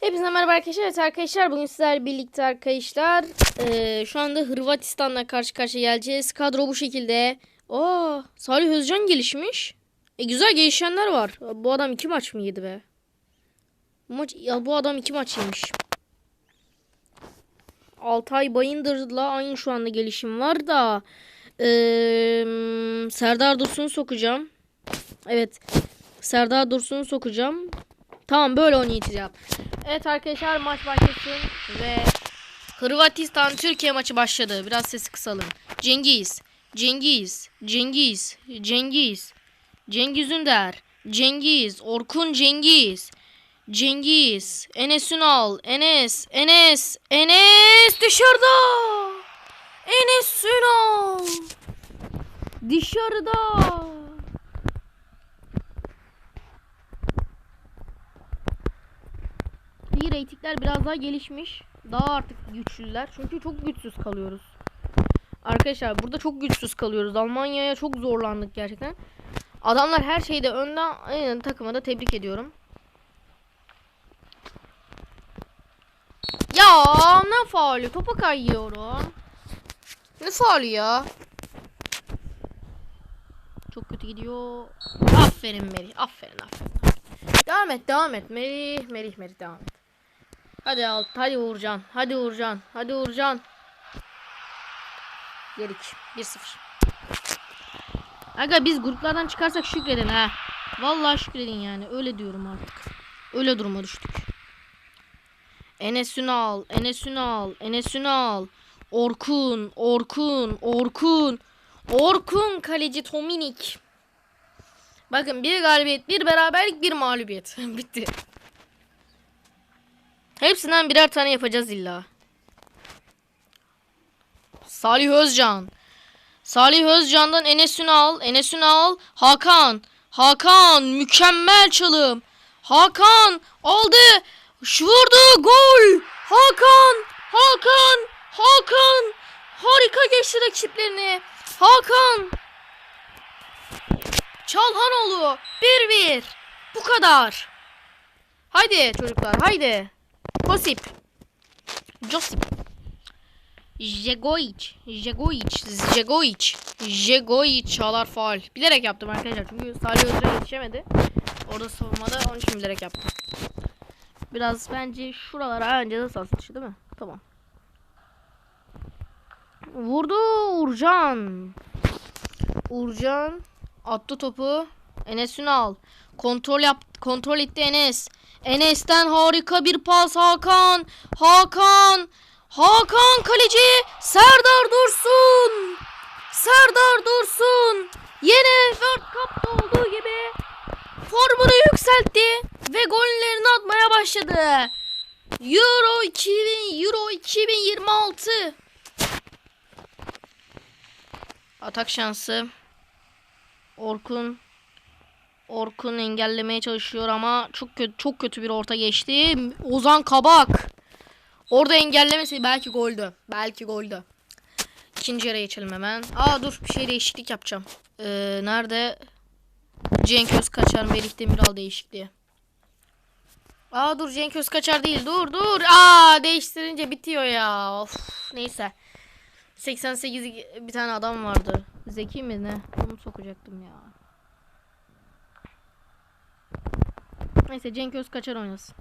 Hepinize merhaba arkadaşlar. Evet arkadaşlar bugün sizlerle birlikte arkadaşlar eee, şu anda Hırvatistan'la karşı karşıya geleceğiz. Kadro bu şekilde. Oo, Salih Özcan gelişmiş. E güzel gelişenler var. Bu adam iki maç mı yedi be? Maç ya bu adam iki maç yemiş. Altay Bayındır'la aynı şu anda gelişim var da eee, Serdar Dursun'u sokacağım. Evet. Serdar Dursun'u sokacağım. Tamam böyle oynayacağım. Evet arkadaşlar maç başlasın ve Hırvatistan Türkiye maçı başladı. Biraz sesi kısalım. Cengiz, Cengiz, Cengiz, Cengiz, Cengiz Ünder, Cengiz, Orkun Cengiz, Cengiz, Enes Ünal, Enes, Enes, Enes dışarıda. Enes Ünal dışarıda. İyi reytingler biraz daha gelişmiş. Daha artık güçlüler. Çünkü çok güçsüz kalıyoruz. Arkadaşlar burada çok güçsüz kalıyoruz. Almanya'ya çok zorlandık gerçekten. Adamlar her şeyde önden aynen takıma da tebrik ediyorum. Ya ne faulü? Topa kayıyorum. Ne faulü ya? Çok kötü gidiyor. Aferin Merih. Aferin aferin. Devam et devam et. Merih Merih Merih devam et. Hadi al. Hadi Uğurcan. Hadi Uğurcan. Hadi Uğurcan. Yerik. 1-0. Aga biz gruplardan çıkarsak şükredin ha. Vallahi şükredin yani. Öyle diyorum artık. Öyle duruma düştük. Enes Ünal. Enes Ünal. Enes Ünal. Orkun. Orkun. Orkun. Orkun kaleci Tominik. Bakın bir galibiyet, bir beraberlik, bir mağlubiyet. Bitti. Hepsinden birer tane yapacağız illa. Salih Özcan. Salih Özcan'dan Enes Ünal. Enes Ünal. Hakan. Hakan. Mükemmel çalım. Hakan aldı. Vurdu. Gol. Hakan. Hakan. Hakan. Harika geçti rakiplerini. Hakan. Çalhanoğlu 1-1. Bu kadar. Haydi çocuklar haydi. Josip. Josip. Jegoic. Jegoic. Jegoic. Jegoic çalar faal. Bilerek yaptım arkadaşlar çünkü Salih Özcan yetişemedi. Orada savunmada onun için bilerek yaptım. Biraz bence şuralara önce de sas dışı değil mi? Tamam. Vurdu Urcan. Urcan attı topu. Enes Ünal. Kontrol yap kontrol etti Enes. Enes'ten harika bir pas Hakan. Hakan. Hakan kaleci Serdar Dursun. Serdar Dursun. Yine World Cup'ta olduğu gibi formunu yükseltti ve gollerini atmaya başladı. Euro 2000 Euro 2026. Atak şansı. Orkun Orkun engellemeye çalışıyor ama çok kötü çok kötü bir orta geçti. Ozan Kabak. Orada engellemesi belki goldü. Belki goldü. İkinci yere geçelim hemen. Aa dur bir şey değişiklik yapacağım. Ee, nerede? Cenk Özkaçar, Melih Demiral değişikliği. Aa dur Cenk Özkaçar değil. Dur dur. Aa değiştirince bitiyor ya. Of neyse. 88 bir tane adam vardı. Zeki mi ne? Onu sokacaktım ya. Neyse Cenk Özkaçar oynasın.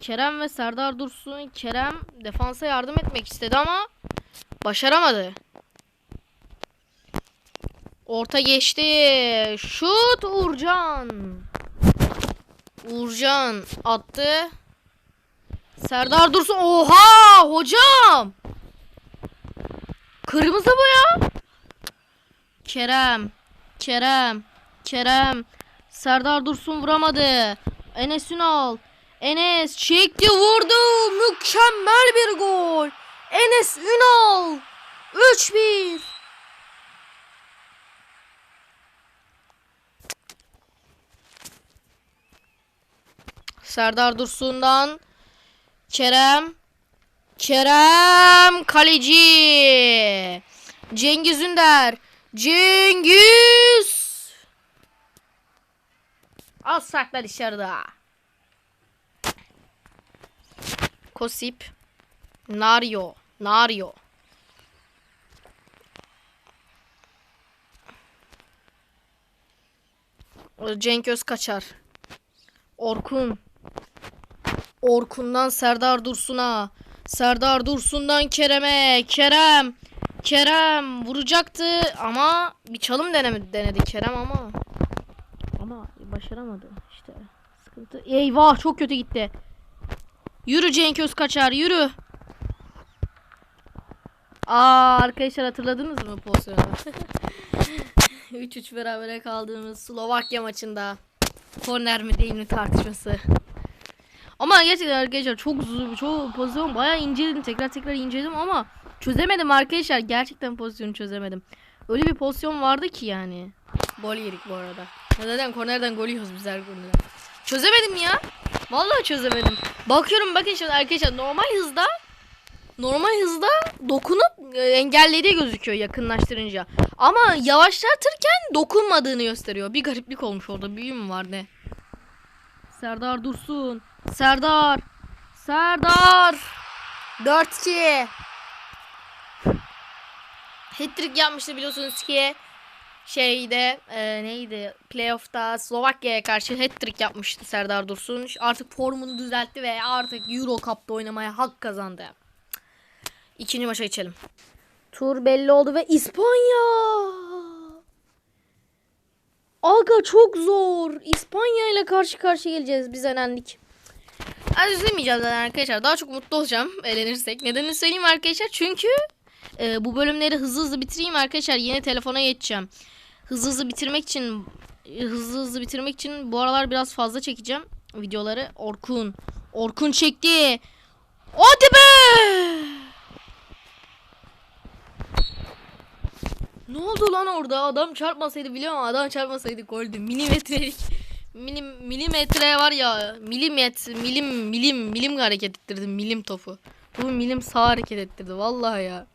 Kerem ve Serdar Dursun. Kerem defansa yardım etmek istedi ama başaramadı. Orta geçti. Şut Uğurcan. Uğurcan attı. Serdar Dursun. Oha hocam. Kırmızı bu ya. Kerem. Kerem. Kerem. Serdar Dursun vuramadı. Enes Ünal. Enes çekti vurdu. Mükemmel bir gol. Enes Ünal. 3-1. Serdar Dursun'dan Kerem Kerem kaleci Cengiz Ünder Cengiz Az sakla dışarıda Kosip. Nario. Nario. Cenk Özkaçar. Orkun. Orkun'dan Serdar Dursun'a. Serdar Dursun'dan Kerem'e. Kerem. Kerem vuracaktı ama bir çalım deneme, denedi Kerem ama. Ama başaramadı işte. Sıkıntı. Eyvah çok kötü gitti. Yürü Cenk Özkaçar yürü. Aa arkadaşlar hatırladınız mı pozisyonu? 3-3 berabere kaldığımız Slovakya maçında. Korner mi değil mi tartışması. Ama gerçekten arkadaşlar çok zor, çok pozisyon bayağı inceledim. Tekrar tekrar inceledim ama çözemedim arkadaşlar. Gerçekten pozisyonu çözemedim. Öyle bir pozisyon vardı ki yani. Gol yedik bu arada. Neden kornerden gol yiyoruz biz her konuda. Çözemedim ya. Vallahi çözemedim. Bakıyorum bakın şimdi arkadaşlar normal hızda normal hızda dokunup e, engellediği gözüküyor yakınlaştırınca. Ama yavaşlatırken dokunmadığını gösteriyor. Bir gariplik olmuş orada. Büyü mü var ne? Serdar Dursun. Serdar. Serdar. 4-2. Hat-trick yapmıştı biliyorsunuz ki şeyde e, neydi playoff'ta Slovakya'ya karşı hat-trick yapmıştı Serdar Dursun. Artık formunu düzeltti ve artık Euro Cup'ta oynamaya hak kazandı. İkinci maça geçelim. Tur belli oldu ve İspanya. Aga çok zor. İspanya ile karşı karşıya geleceğiz. Biz elendik. Az üzülmeyeceğim arkadaşlar. Daha çok mutlu olacağım elenirsek. Nedenini söyleyeyim arkadaşlar. Çünkü e, bu bölümleri hızlı hızlı bitireyim arkadaşlar. Yeni telefona geçeceğim. Hızlı hızlı bitirmek için hızlı hızlı bitirmek için bu aralar biraz fazla çekeceğim videoları. Orkun. Orkun çekti. Hadi be! Ne oldu lan orada? Adam çarpmasaydı biliyor musun? Adam çarpmasaydı goldü. Milimetrelik. Milim, milimetre var ya. Milimet, milim, milim, milim hareket ettirdi. Milim topu. Topu milim sağ hareket ettirdi. Vallahi ya.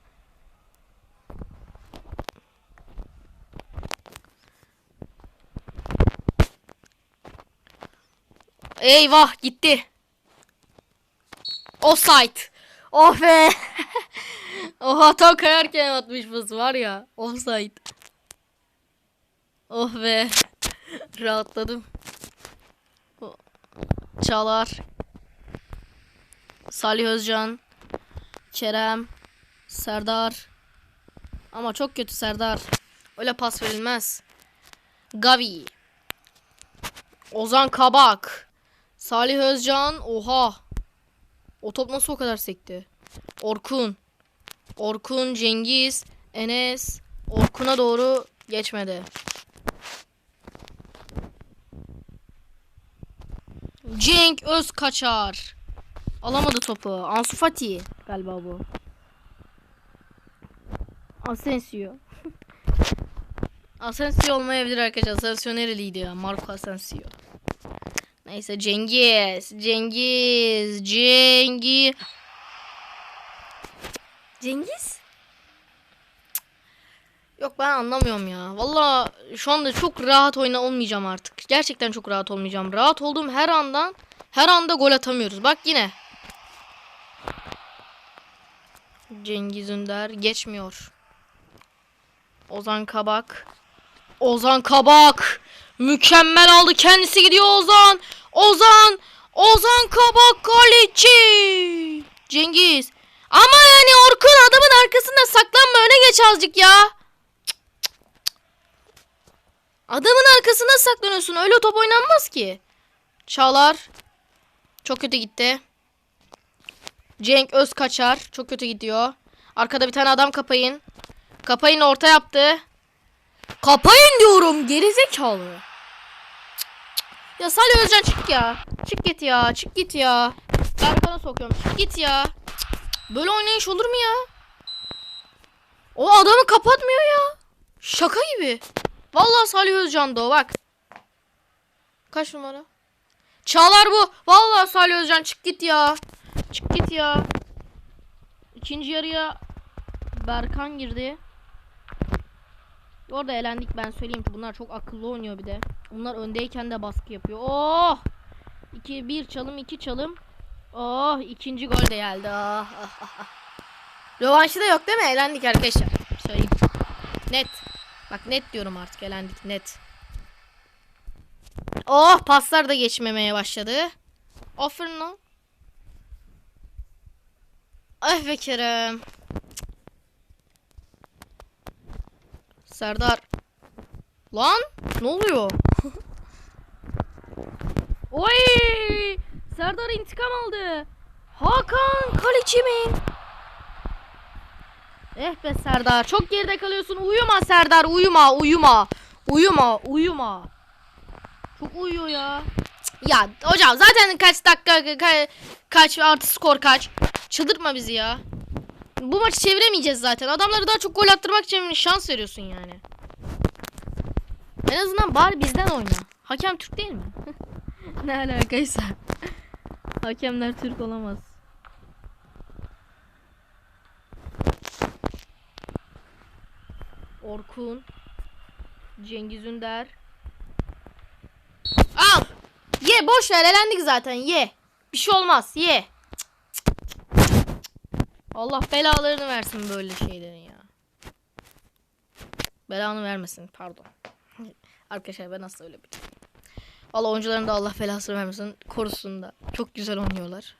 Eyvah gitti. Offside. Oh be. Oha tam kayarken atmış pası var ya. Offside. Oh be. Rahatladım. Çağlar. Salih Özcan. Kerem. Serdar. Ama çok kötü Serdar. Öyle pas verilmez. Gavi. Ozan Kabak. Salih Özcan. Oha. O top nasıl o kadar sekti? Orkun. Orkun, Cengiz, Enes. Orkun'a doğru geçmedi. Cenk Özkaçar. Alamadı topu. Ansu Fati galiba bu. Asensio. Asensio olmayabilir arkadaşlar. Asensio nereliydi ya? Marco Asensio. Neyse Cengiz. Cengiz. Cengiz. Cengiz? Yok ben anlamıyorum ya. Valla şu anda çok rahat oyna olmayacağım artık. Gerçekten çok rahat olmayacağım. Rahat olduğum her andan her anda gol atamıyoruz. Bak yine. Cengiz Ünder geçmiyor. Ozan Kabak. Ozan Kabak. Mükemmel aldı. Kendisi gidiyor Ozan. Ozan. Ozan Kabak kaleci. Cengiz. Ama yani Orkun adamın arkasında saklanma öne geç azıcık ya. Adamın arkasında saklanıyorsun. Öyle top oynanmaz ki. Çağlar. Çok kötü gitti. Cenk Özkaçar. Çok kötü gidiyor. Arkada bir tane adam kapayın. Kapayın orta yaptı. Kapayın diyorum. Gerizekalı. Ya Salih Özcan çık ya. Çık git ya. Çık git ya. Berkan'a sokuyorum. Çık git ya. Böyle oynayış olur mu ya? O adamı kapatmıyor ya. Şaka gibi. Vallahi Salih Özcan'da o bak. Kaç numara? Çağlar bu. Vallahi Salih Özcan çık git ya. Çık git ya. İkinci yarıya Berkan girdi. Orada elendik ben söyleyeyim ki bunlar çok akıllı oynuyor bir de. Bunlar öndeyken de baskı yapıyor. Oh! 2 1 çalım 2 çalım. Oh ikinci gol de geldi. Ah, ah, ah, ah. Rövanşı da yok değil mi? Elendik arkadaşlar. Söyleyeyim. Net. Bak net diyorum artık elendik net. Oh paslar da geçmemeye başladı. Aferin lan. Ah be Kerem. Serdar. Lan ne oluyor? Oy! Serdar intikam aldı. Hakan kaleci mi? Eh be Serdar çok geride kalıyorsun. Uyuma Serdar uyuma uyuma. Uyuma uyuma. Çok uyuyor ya. Ya hocam zaten kaç dakika ka- kaç artı skor kaç. Çıldırtma bizi ya. Bu maçı çeviremeyeceğiz zaten. Adamları daha çok gol attırmak için şans veriyorsun yani. En azından bari bizden oyna. Hakem Türk değil mi? ne alakaysa. Hakemler Türk olamaz. Orkun. Cengiz Ünder. Al. Ye boş ver elendik zaten ye. Bir şey olmaz ye. Allah belalarını versin böyle şeylerin ya. Belanı vermesin pardon. Arkadaşlar ben nasıl öyle bir Allah oyuncuların da Allah belasını vermesin. Korusun da. Çok güzel oynuyorlar.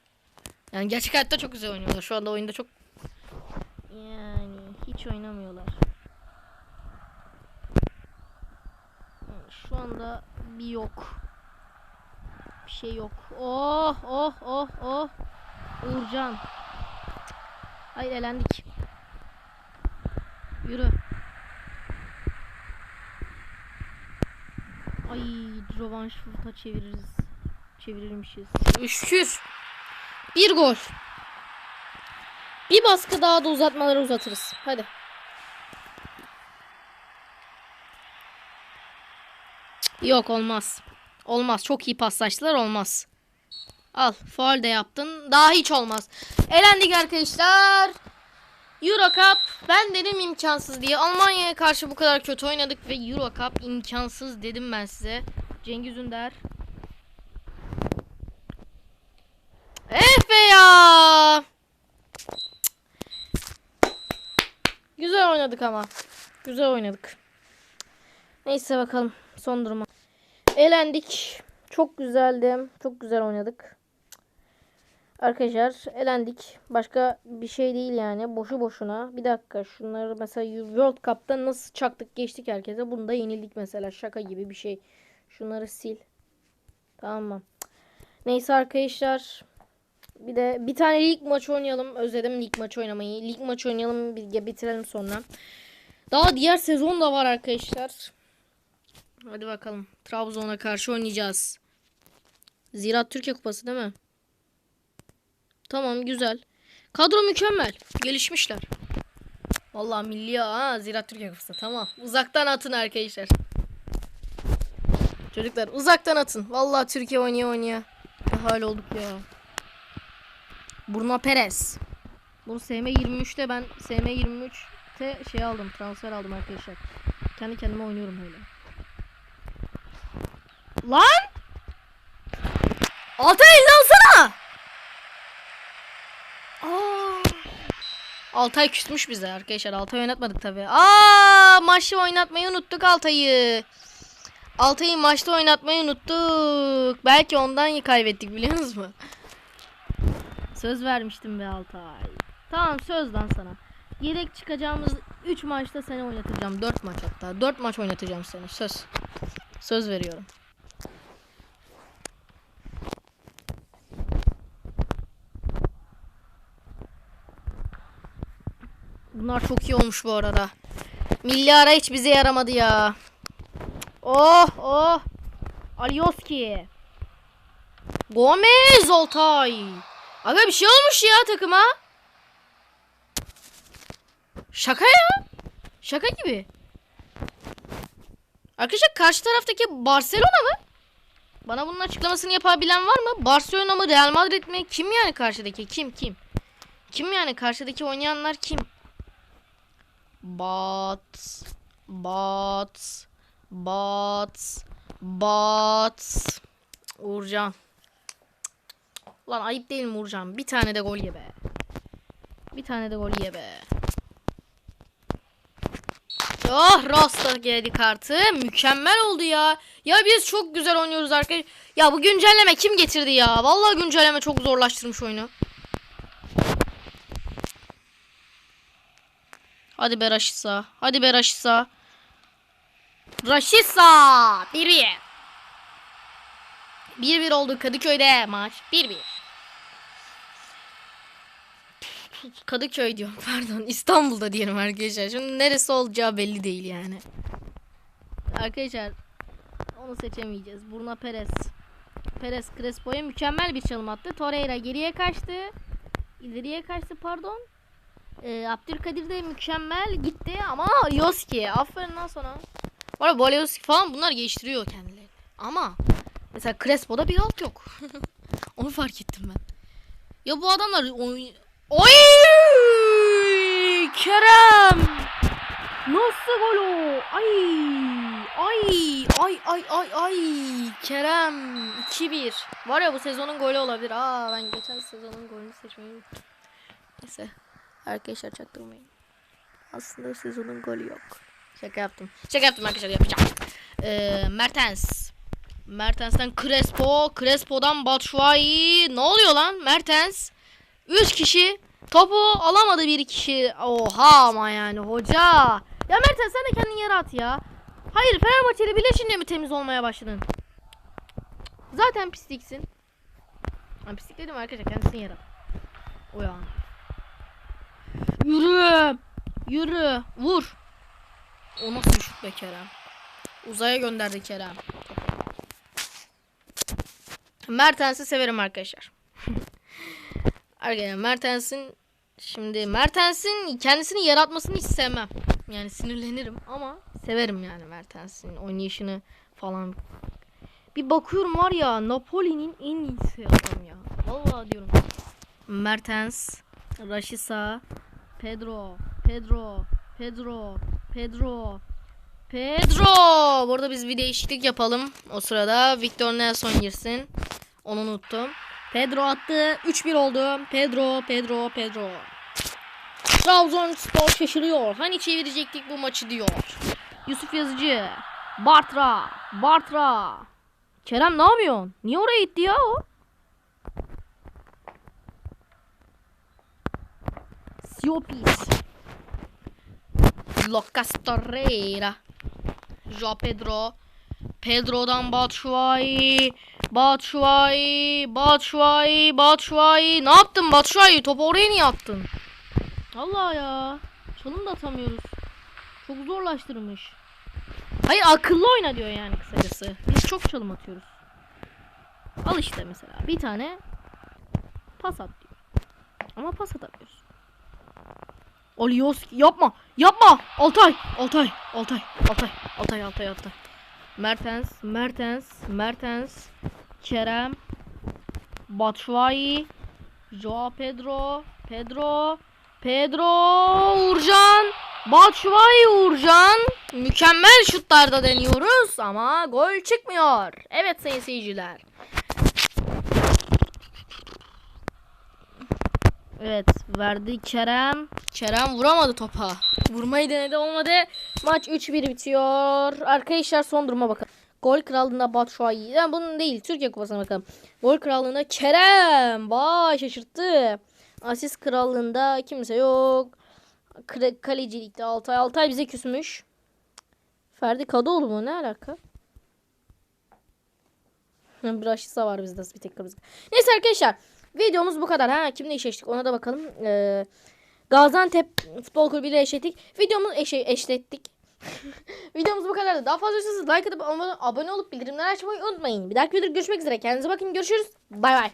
Yani gerçek hayatta çok güzel oynuyorlar. Şu anda oyunda çok yani hiç oynamıyorlar. Şu anda bir yok. Bir şey yok. Oh oh oh oh. Uğurcan. Hayır elendik. Yürü. Ay rövanş fırta çeviririz. Çevirirmişiz. Şükür. Bir gol. Bir baskı daha da uzatmaları uzatırız. Hadi. Yok olmaz. Olmaz. Çok iyi paslaştılar olmaz. Al. Faul de yaptın. Daha hiç olmaz. Elendik arkadaşlar. Euro Cup ben dedim imkansız diye. Almanya'ya karşı bu kadar kötü oynadık ve Euro Cup imkansız dedim ben size. Cengiz Ünder. Eh be ya. Güzel oynadık ama. Güzel oynadık. Neyse bakalım son duruma. Elendik. Çok güzeldi. Çok güzel oynadık. Arkadaşlar elendik. Başka bir şey değil yani. Boşu boşuna. Bir dakika şunları mesela World Cup'ta nasıl çaktık geçtik herkese. Bunda yenildik mesela. Şaka gibi bir şey. Şunları sil. Tamam mı? Neyse arkadaşlar. Bir de bir tane lig maçı oynayalım. Özledim lig maçı oynamayı. Lig maçı oynayalım. Bir bitirelim sonra. Daha diğer sezon da var arkadaşlar. Hadi bakalım. Trabzon'a karşı oynayacağız. Ziraat Türkiye Kupası değil mi? Tamam güzel. Kadro mükemmel. Gelişmişler. Vallahi milli ha Ziraat Türkiye Kupası. Tamam. Uzaktan atın arkadaşlar. Çocuklar uzaktan atın. Vallahi Türkiye oynaya oynaya. Ne hal olduk ya. Bruno Perez. Bunu SM23'te ben SM23'te şey aldım. Transfer aldım arkadaşlar. Kendi kendime oynuyorum öyle. Lan! Altay elini! Aa! Altay küsmüş bize arkadaşlar. Altay oynatmadık tabi. Aa, maçı oynatmayı unuttuk Altay'ı. Altay'ı maçta oynatmayı unuttuk. Belki ondan kaybettik biliyor musunuz? Söz vermiştim be Altay. Tamam söz lan sana. Yedek çıkacağımız 3 maçta seni oynatacağım. 4 maç hatta. 4 maç oynatacağım seni. Söz. Söz veriyorum. Bunlar çok iyi olmuş bu arada. Milli ara hiç bize yaramadı ya. Oh oh. Alioski. Gomez Oltay. Aga bir şey olmuş ya takıma. Şaka ya. Şaka gibi. Arkadaşlar karşı taraftaki Barcelona mı? Bana bunun açıklamasını yapabilen var mı? Barcelona mı Real Madrid mi? Kim yani karşıdaki? Kim kim? Kim yani karşıdaki oynayanlar kim? Bat Bat Bat Bat Uğurcan Ulan ayıp değil mi Uğurcan? Bir tane de gol ye be. Bir tane de gol ye be. Oh Rasta geldi kartı. Mükemmel oldu ya. Ya biz çok güzel oynuyoruz arkadaşlar. Ya bu güncelleme kim getirdi ya? Vallahi güncelleme çok zorlaştırmış oyunu. Hadi be Raşisa. Hadi be Raşisa. Raşisa. 1-1. 1-1 oldu Kadıköy'de maç. 1-1. Kadıköy diyorum pardon. İstanbul'da diyelim arkadaşlar. Şimdi neresi olacağı belli değil yani. Arkadaşlar onu seçemeyeceğiz. Burna Perez. Perez Crespo'ya mükemmel bir çalım attı. Torreira geriye kaçtı. İleriye kaçtı pardon. Ee, Abdülkadir de mükemmel gitti ama Yoski aferin lan sana. Var ya Bolioski falan bunlar geliştiriyor kendilerini. Ama mesela Crespo'da bir alt yok. Onu fark ettim ben. Ya bu adamlar oy... Oy! Kerem! Nasıl gol o? Ay! Ay! Ay ay ay ay! Kerem 2-1. Var ya bu sezonun golü olabilir. Aa ben geçen sezonun golünü seçmeyi. Neyse. Arkadaşlar çaktırmayın. Aslında sezonun golü yok. Şaka yaptım. Şaka yaptım arkadaşlar yapacağım. Ee, Mertens. Mertens'ten Crespo. Crespo'dan Batshuayi. Ne oluyor lan Mertens? 3 kişi. Topu alamadı bir kişi. Oha ama yani hoca. Ya Mertens sen de kendini yere at ya. Hayır Fenerbahçe ile birleşince mi temiz olmaya başladın? Zaten pisliksin. Ben pislik dedim arkadaşlar kendisini yere at. O ya. Yürü. Yürü. Vur. O nasıl şut be Kerem? Uzaya gönderdi Kerem. Mertens'i severim arkadaşlar. arkadaşlar Mertens'in şimdi Mertens'in kendisini yaratmasını hiç sevmem. Yani sinirlenirim ama severim yani Mertens'in oynayışını falan. Bir bakıyorum var ya Napoli'nin en iyisi adam ya. Vallahi diyorum. Mertens, Rashica, Pedro, Pedro, Pedro, Pedro, Pedro. Burada biz bir değişiklik yapalım. O sırada Victor Nelson girsin. Onu unuttum. Pedro attı. 3-1 oldu. Pedro, Pedro, Pedro. Trabzonspor şaşırıyor. Hani çevirecektik bu maçı diyor. Yusuf Yazıcı. Bartra. Bartra. Kerem ne yapıyorsun? Niye oraya gitti ya o? Siopis. Lucas Torreira. Joao Pedro. Pedro'dan Batshuayi. Batshuayi. Batshuayi. Batshuayi. Ne yaptın Batshuayi? Topu oraya niye attın? Allah ya. Çalım da atamıyoruz. Çok zorlaştırmış. Hayır akıllı oyna diyor yani kısacası. Biz çok çalım atıyoruz. Al işte mesela bir tane pas at diyor. Ama pas atamıyoruz. Olioski yapma yapma Altay Altay Altay Altay Altay Altay Altay Mertens Mertens Mertens Kerem Batshuayi Joao Pedro Pedro Pedro Uğurcan Batshuayi Uğurcan Mükemmel şutlarda deniyoruz ama gol çıkmıyor. Evet sayın seyirciler. Evet verdi Kerem. Kerem vuramadı topa. Vurmayı denedi olmadı. Maç 3-1 bitiyor. Arkadaşlar son duruma bakalım. Gol krallığında Batshuayi. Yani bunun değil. Türkiye kupasına bakalım. Gol krallığında Kerem. Vay şaşırttı. Asist krallığında kimse yok. Kalecilikte Altay. Altay bize küsmüş. Ferdi Kadıoğlu mu? Ne alaka? bir aşısa var bizde bir tek kırmızı. Neyse arkadaşlar. Videomuz bu kadar. Ha kimle eşleştik ona da bakalım. Ee, Gaziantep Futbol Kulübü ile eşlettik. Videomuzu eşe eşlettik. Videomuz bu kadardı. Daha fazla istiyorsanız like atıp abone olup bildirimleri açmayı unutmayın. Bir dahaki videoda görüşmek üzere. Kendinize bakın. Görüşürüz. Bay bay.